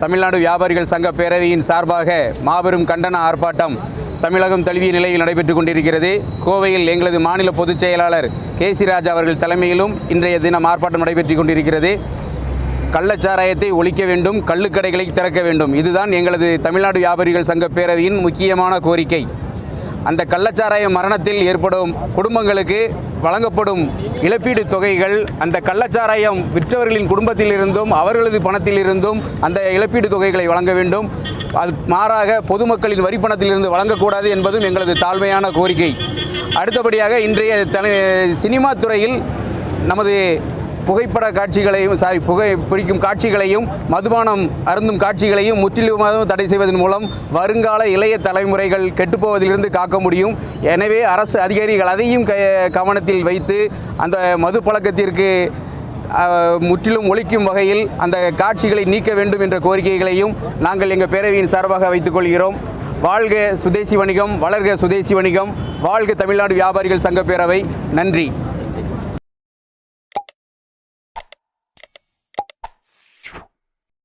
தமிழ்நாடு வியாபாரிகள் சங்க பேரவையின் சார்பாக மாபெரும் கண்டன ஆர்ப்பாட்டம் தமிழகம் தழுவிய நிலையில் நடைபெற்றுக் கொண்டிருக்கிறது. கோவையில் எங்களது மாநில பொதுச் செயலாளர் கே சி ராஜா அவர்கள் தலைமையிலும் இன்றைய தினம் ஆர்ப்பாட்டம் நடைபெற்றுக் கொண்டிருக்கிறது. கள்ளச்சாராயத்தை ஒழிக்க வேண்டும் கள்ளுக்கடைகளை திறக்க வேண்டும். இதுதான் எங்களது தமிழ்நாடு வியாபாரிகள் சங்க பேரவையின் முக்கியமான கோரிக்கை. அந்த கள்ளச்சாராய மரணத்தில் ஏற்படும் குடும்பங்களுக்கு வழங்கப்படும் இழப்பீடு தொகைகள் அந்த கள்ளச்சாராயம் விற்றவர்களின் குடும்பத்திலிருந்தும் அவர்களது பணத்திலிருந்தும் அந்த இழப்பீடு தொகைகளை வழங்க வேண்டும். அது மாறாக பொதுமக்களின் வரிப்பணத்திலிருந்து வழங்கக்கூடாது என்பதும் எங்களது தாழ்மையான கோரிக்கை. அடுத்தபடியாக இன்றைய தனி சினிமா துறையில் நமது புகைப்பட காட்சிகளையும் சாரி புகை பிடிக்கும் காட்சிகளையும் மதுபானம் அருந்தும் காட்சிகளையும் முற்றிலுமாக தடை செய்வதன் மூலம் வருங்கால இளைய தலைமுறைகள் கெட்டுப்போவதிலிருந்து காக்க முடியும். எனவே அரசு அதிகாரிகள் அதையும் க கவனத்தில் வைத்து அந்த மது பழக்கத்திற்கு முற்றிலும் ஒழிக்கும் வகையில் அந்த காட்சிகளை நீக்க வேண்டும் என்ற கோரிக்கைகளையும் நாங்கள் எங்கள் பேரவையின் சார்பாக வைத்துக் கொள்கிறோம். வாழ்க சுதேசி வணிகம் வளர்க சுதேசி வணிகம் வாழ்க தமிழ்நாடு வியாபாரிகள் சங்க பேரவை. நன்றி.